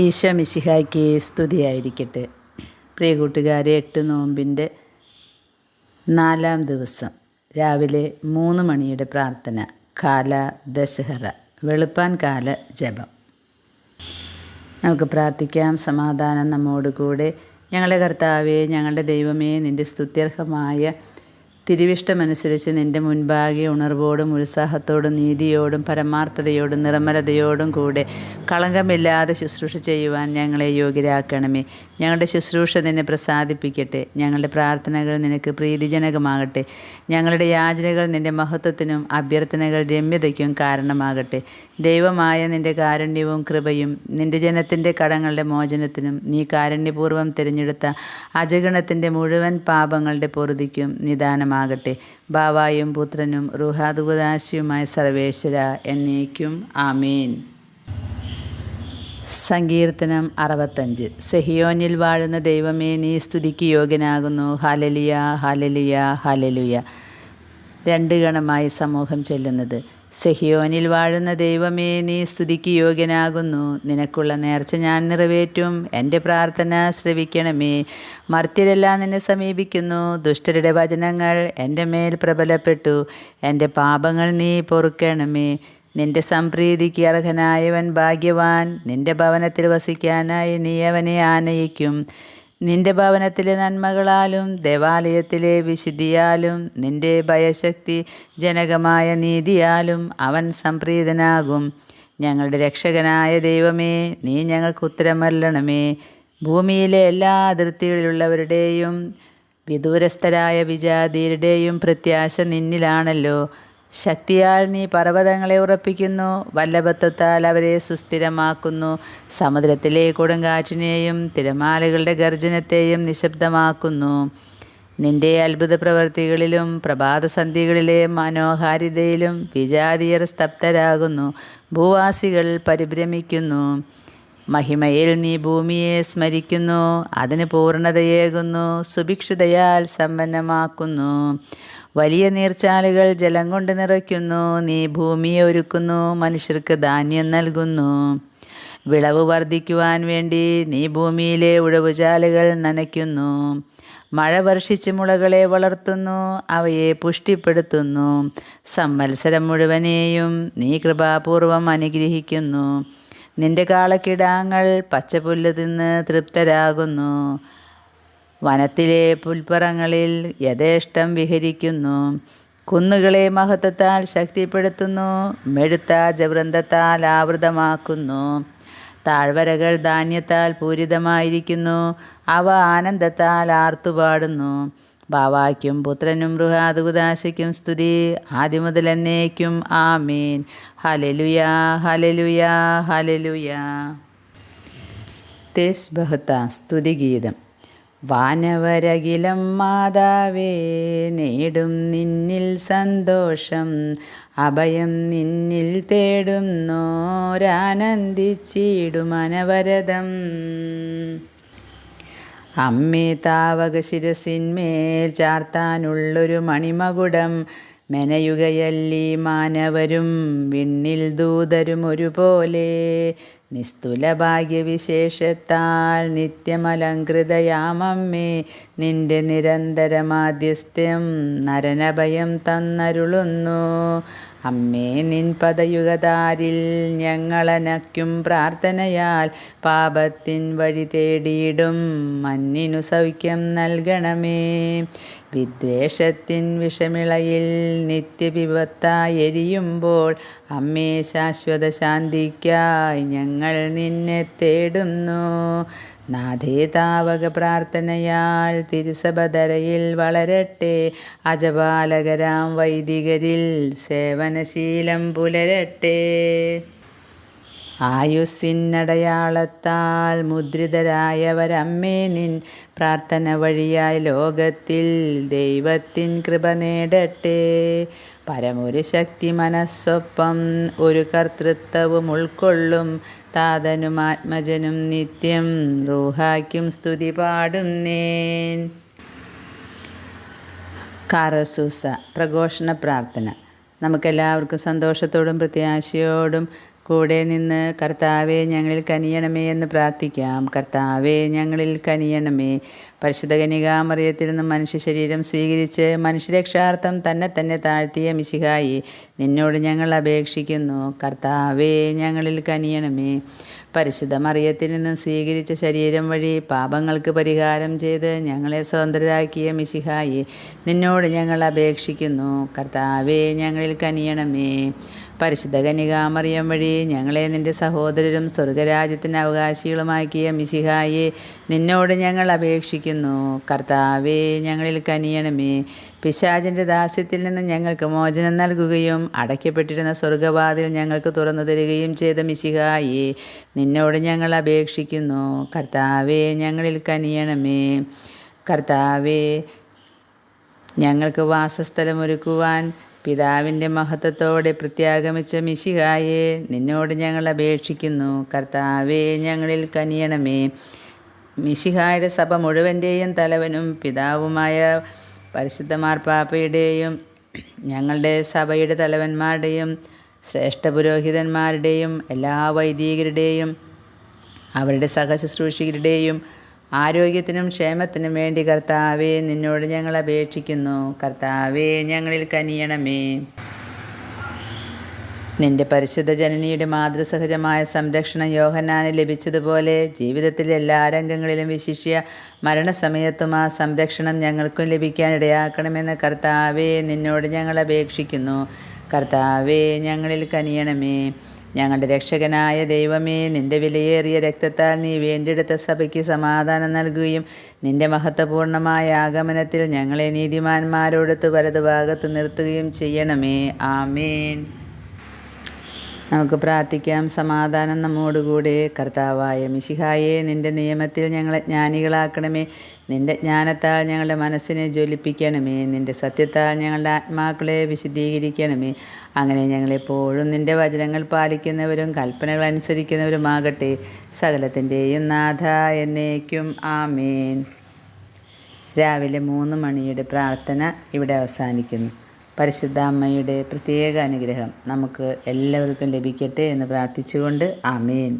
ഈശോ മിശിഹായ്ക്ക് സ്തുതിയായിരിക്കട്ടെ. പ്രിയ കൂട്ടുകാരെ എട്ട് നോമ്പിന്റെ നാലാം ദിവസം രാവിലെ മൂന്ന് മണിയുടെ പ്രാർത്ഥന കാല ദശഹറ വെളുപ്പാൻ കാല ജപം. നമുക്ക് പ്രാർത്ഥിക്കാം. സമാധാനം നമ്മോട് കൂടെ ഞങ്ങളുടെ കർത്താവേ ഞങ്ങളുടെ ദൈവമേ നിന്റെ സ്തുത്യർഹമായ തിരുവിഷ്ടമനുസരിച്ച് നിന്റെ മുൻപാകെ ഉണർവോടും ഉത്സാഹത്തോടും നീതിയോടും പരമാർത്ഥതയോടും നിർമ്മലതയോടും കൂടെ കളങ്കമില്ലാതെ ശുശ്രൂഷ ചെയ്യുവാൻ ഞങ്ങളെ യോഗ്യരാക്കണമേ. ഞങ്ങളുടെ ശുശ്രൂഷ നിന്നെ പ്രസാദിപ്പിക്കട്ടെ. ഞങ്ങളുടെ പ്രാർത്ഥനകൾ നിനക്ക് പ്രീതിജനകമാകട്ടെ. ഞങ്ങളുടെ യാചനകൾ നിന്റെ മഹത്വത്തിനും അഭ്യർത്ഥനകൾ രമ്യതയ്ക്കും കാരണമാകട്ടെ. ദൈവമായ നിന്റെ കാരുണ്യവും കൃപയും നിന്റെ ജനത്തിന്റെ കടങ്ങളുടെ മോചനത്തിനും നീ കാരുണ്യപൂർവം തിരഞ്ഞെടുത്ത അജഗണത്തിന്റെ മുഴുവൻ പാപങ്ങളുടെ പൊറുതിക്കും നിദാനമാകട്ടെ ബാവായും പുത്രനും റുഹാദുപദാശിയുമായ സർവേശ്വര എന്നേക്കും ആമീൻ. സങ്കീർത്തനം അറുപത്തഞ്ച്. സെഹിയോനിൽ വാഴുന്ന ദൈവമേ നീ സ്തുതിക്ക് യോഗ്യനാകുന്നു. ഹാലലിയ ഹാലലിയ ഹലലുയ. രണ്ട് ഗണമായി സമൂഹം ചെല്ലുന്നത്. സെഹിയോനിൽ വാഴുന്ന ദൈവമേ നീ സ്തുതിക്ക് യോഗ്യനാകുന്നു. നിനക്കുള്ള നേർച്ച ഞാൻ നിറവേറ്റും. എന്റെ പ്രാർത്ഥന ശ്രവിക്കണമേ. മർത്യരെല്ലാം നിന്നെ സമീപിക്കുന്നു. ദുഷ്ടരുടെ വചനങ്ങൾ എന്റെ മേൽ പ്രബലപ്പെട്ടു. എന്റെ പാപങ്ങൾ നീ പൊറുക്കണമേ. നിന്റെ സംപ്രീതിക്ക് അർഹനായവൻ ഭാഗ്യവാൻ. നിന്റെ ഭവനത്തിൽ വസിക്കാനായി നീ അവനെ ആനയിക്കും. നിന്റെ ഭവനത്തിലെ നന്മകളാലും ദേവാലയത്തിലെ വിശുദ്ധിയാലും നിന്റെ ഭയശക്തി ജനകമായ നീതിയാലും അവൻ സംപ്രീതനാകും. ഞങ്ങളുടെ രക്ഷകനായ ദൈവമേ നീ ഞങ്ങൾക്ക് ഉത്തരമല്ലണമേ ഭൂമിയിലെ എല്ലാ അതിർത്തികളിലുള്ളവരുടെയും വിദൂരസ്ഥരായ വിജാതിയരുടെയും പ്രത്യാശ നിന്നിലാണല്ലോ. ശക്തിയാൽ നീ പർവതങ്ങളെ ഉറപ്പിക്കുന്നു. വല്ലഭത്വത്താൽ അവരെ സുസ്ഥിരമാക്കുന്നു. സമുദ്രത്തിലെ കൊടുങ്കാറ്റിനെയും തിരമാലകളുടെ ഗർജനത്തെയും നിശബ്ദമാക്കുന്നു. നിന്റെ അത്ഭുത പ്രവൃത്തികളിലും പ്രഭാതസന്ധികളിലെ മനോഹാരിതയിലും വിജാതീയർ സ്തബ്ധരാകുന്നു. ഭൂവാസികൾ പരിഭ്രമിക്കുന്നു. മഹിമയിൽ നീ ഭൂമിയെ സ്മരിക്കുന്നു. അതിന് പൂർണതയേകുന്നു. സുഭിക്ഷതയാൽ സമ്പന്നമാക്കുന്നു. വലിയ നീർച്ചാലുകൾ ജലം കൊണ്ട് നിറയ്ക്കുന്നു. നീ ഭൂമിയെ ഒരുക്കുന്നു. മനുഷ്യർക്ക് ധാന്യം നൽകുന്നു. വിളവ് വർദ്ധിക്കുവാൻ വേണ്ടി നീ ഭൂമിയിലെ ഉഴവുചാലുകൾ നനയ്ക്കുന്നു. മഴ വർഷിച്ച് മുളകളെ വളർത്തുന്നു. അവയെ പുഷ്ടിപ്പെടുത്തുന്നു. സംവത്സരം മുഴുവനെയും നീ കൃപാപൂർവം അനുഗ്രഹിക്കുന്നു. നിന്റെ കാളക്കിടാങ്ങൾ പച്ചപുല്ല് തിന്ന് തൃപ്തരാകുന്നു. വനത്തിലെ പുൽപ്പറങ്ങളിൽ യഥേഷ്ടം വിഹരിക്കുന്നു. കുന്നുകളെ മഹത്വത്താൽ ശക്തിപ്പെടുത്തുന്നു. മെഴുത്ത ജവൃന്ദത്താൽ ആവൃതമാക്കുന്നു. താഴ്വരകൾ ധാന്യത്താൽ പൂരിതമായിരിക്കുന്നു. അവ ആനന്ദത്താൽ ആർത്തുപാടുന്നു. ബാവായ്ക്കും പുത്രനും ബൃഹാദുദാശയ്ക്കും സ്തുതി. ആദ്യം മുതൽ എന്നേക്കും ആമീൻ. ഹലലുയാ ഹലലുയാ ഹലലുയാ തേസ് ബഹത്ത സ്തുതിഗീതം വാനവരകിലം മാതാവേ നേടും നിന്നിൽ സന്തോഷം അഭയം നിന്നിൽ തേടുന്നോരാനന്ദിച്ചിടുമനവരതം അമ്മേ താവക ശിരസിന്മേൽ ചാർത്താനുള്ളൊരു മണിമകുടം മെനയുകയല്ലി മാനവരും വിണ്ണിൽ ദൂതരും ഒരുപോലെ നിസ്തുല ഭാഗ്യവിശേഷത്താൽ നിത്യമലങ്കൃതയാമമ്മേ. നിന്റെ നിരന്തരമാധ്യസ്ഥ്യം നരനഭയം തന്നരുളുന്നു. അമ്മേ നിൻ പദയുഗതാരിൽ ഞങ്ങളനയ്ക്കും പ്രാർത്ഥനയാൽ പാപത്തിൻ വഴി തേടിയിടും. മഞ്ഞിനു സൗഖ്യം നൽകണമേ. വിദ്വേഷത്തിൻ വിഷമിളയിൽ നിത്യവിപത്തായി എരിയുമ്പോൾ അമ്മേ ശാശ്വത ശാന്തിക്കായി ഞങ്ങൾ നിന്നെ തേടുന്നു. നാഥേ താവക പ്രാർത്ഥനയാൽ തിരുസഭധരയിൽ വളരട്ടെ. അജപാലകരാം വൈദികരിൽ സേവനശീലം പുലരട്ടെ. ആയുസ്സിനടയാളത്താൽ മുദ്രിതരായവരമ്മേ നിൻ പ്രാർത്ഥന വഴിയായി ലോകത്തിൽ ദൈവത്തിൻ കൃപ നേടട്ടെ. പരമൊരു ശക്തി മനസ്സൊപ്പം ഒരു കർത്തൃത്വവും ഉൾക്കൊള്ളും. താതനും ആത്മജനും നിത്യം റൂഹായ്ക്കും സ്തുതി പാടുന്നേൻ. കാറസൂസ പ്രഘോഷണ പ്രാർത്ഥന. നമുക്കെല്ലാവർക്കും സന്തോഷത്തോടും പ്രത്യാശയോടും കൂടെ നിന്ന് കർത്താവെ ഞങ്ങളിൽ കനിയണമേ എന്ന് പ്രാർത്ഥിക്കാം. കർത്താവെ ഞങ്ങളിൽ കനിയണമേ. പരിശുദ്ധ കനികാമറിയത്തിൽ നിന്നും മനുഷ്യ ശരീരം സ്വീകരിച്ച് മനുഷ്യരക്ഷാർത്ഥം തന്നെ തന്നെ താഴ്ത്തിയ മിശിഹായി നിന്നോട് ഞങ്ങൾ അപേക്ഷിക്കുന്നു. കർത്താവെ ഞങ്ങളിൽ കനിയണമേ. പരിശുദ്ധ മറിയത്തിൽ നിന്നും സ്വീകരിച്ച ശരീരം വഴി പാപങ്ങൾക്ക് പരിഹാരം ചെയ്ത് ഞങ്ങളെ സ്വതന്ത്രരാക്കിയ മിശിഹായി നിന്നോട് ഞങ്ങൾ അപേക്ഷിക്കുന്നു. കർത്താവെ ഞങ്ങളിൽ കനിയണമേ. പരിശുദ്ധ കനികാമറിയം വഴി ഞങ്ങളെ നിന്റെ സഹോദരരും സ്വർഗരാജ്യത്തിന് അവകാശികളുമാക്കിയ മിശിഹായെ നിന്നോട് ഞങ്ങൾ അപേക്ഷിക്കുന്നു. കർത്താവേ ഞങ്ങളിൽ കനിയണമേ. പിശാചിന്റെ ദാസ്യത്തിൽ നിന്ന് ഞങ്ങൾക്ക് മോചനം നൽകുകയും അടയ്ക്കപ്പെട്ടിരുന്ന സ്വർഗവാതിൽ ഞങ്ങൾക്ക് തുറന്നു തരികയും ചെയ്ത മിശിഹായെ നിന്നോട് ഞങ്ങൾ അപേക്ഷിക്കുന്നു. കർത്താവേ ഞങ്ങളിൽ കനിയണമേ. കർത്താവേ ഞങ്ങൾക്ക് വാസസ്ഥലമൊരുക്കുവാൻ പിതാവിന്റെ മഹത്വത്തോടെ പ്രത്യാഗമിച്ച മിശിഹായെ നിന്നോട് ഞങ്ങൾ അപേക്ഷിക്കുന്നു. കർത്താവേ ഞങ്ങളിൽ കനിയണമേ. മിശിഹായുടെ സഭ മുഴുവന്റെയും തലവനും പിതാവുമായ പരിശുദ്ധ മാർപ്പാപ്പയുടെയും ഞങ്ങളുടെ സഭയുടെ തലവന്മാരുടെയും ശ്രേഷ്ഠ പുരോഹിതന്മാരുടെയും എല്ലാ വൈദികരുടെയും അവരുടെ സഹശുശ്രൂഷികരുടെയും ആരോഗ്യത്തിനും ക്ഷേമത്തിനും വേണ്ടി കർത്താവേ നിന്നോട് ഞങ്ങൾ അപേക്ഷിക്കുന്നു. കർത്താവേ ഞങ്ങളിൽ കനിയണമേ. നിന്റെ പരിശുദ്ധ ജനനിയുടെ മാതൃസഹജമായ സംരക്ഷണം യോഹനാന് ലഭിച്ചതുപോലെ ജീവിതത്തിലെ എല്ലാ രംഗങ്ങളിലും വിശിഷ്യ മരണസമയത്തും ആ സംരക്ഷണം ഞങ്ങൾക്കും ലഭിക്കാനിടയാക്കണമെന്ന് കർത്താവേ നിന്നോട് ഞങ്ങൾ അപേക്ഷിക്കുന്നു. കർത്താവേ ഞങ്ങളിൽ കനിയണമേ. ഞങ്ങളുടെ രക്ഷകനായ ദൈവമേ നിന്റെ വിലയേറിയ രക്തത്താൽ നീ വേണ്ടിയെടുത്ത സഭയ്ക്ക് സമാധാനം നൽകുകയും നിന്റെ മഹത്വപൂർണമായ ആഗമനത്തിൽ ഞങ്ങളെ നീതിമാന്മാരോടൊത്ത് വലതുഭാഗത്ത് നിർത്തുകയും ചെയ്യണമേ. ആമേൻ. നമുക്ക് പ്രാർത്ഥിക്കാം. സമാധാനം നമ്മോടുകൂടെ. കർത്താവായ മിശിഹായെ നിന്റെ നിയമത്തിൽ ഞങ്ങളെ ജ്ഞാനികളാക്കണമേ. നിന്റെ ജ്ഞാനത്താൽ ഞങ്ങളുടെ മനസ്സിനെ ജ്വലിപ്പിക്കണമേ. നിന്റെ സത്യത്താൽ ഞങ്ങളുടെ ആത്മാക്കളെ വിശദീകരിക്കണമേ അങ്ങനെ ഞങ്ങളെപ്പോഴും നിന്റെ വചനങ്ങൾ പാലിക്കുന്നവരും കൽപ്പനകൾ അനുസരിക്കുന്നവരുമാകട്ടെ. സകലത്തിന്റെയും നാഥ എന്നേക്കും. ആമേൻ. രാവിലെ മൂന്ന് മണിയുടെ പ്രാർത്ഥന ഇവിടെ അവസാനിക്കുന്നു. പരിശുദ്ധ അമ്മയുടെ പ്രത്യേക അനുഗ്രഹം നമുക്ക് എല്ലാവർക്കും ലഭിക്കട്ടെ എന്ന് പ്രാർത്ഥിച്ചുകൊണ്ട് ആമേൻ.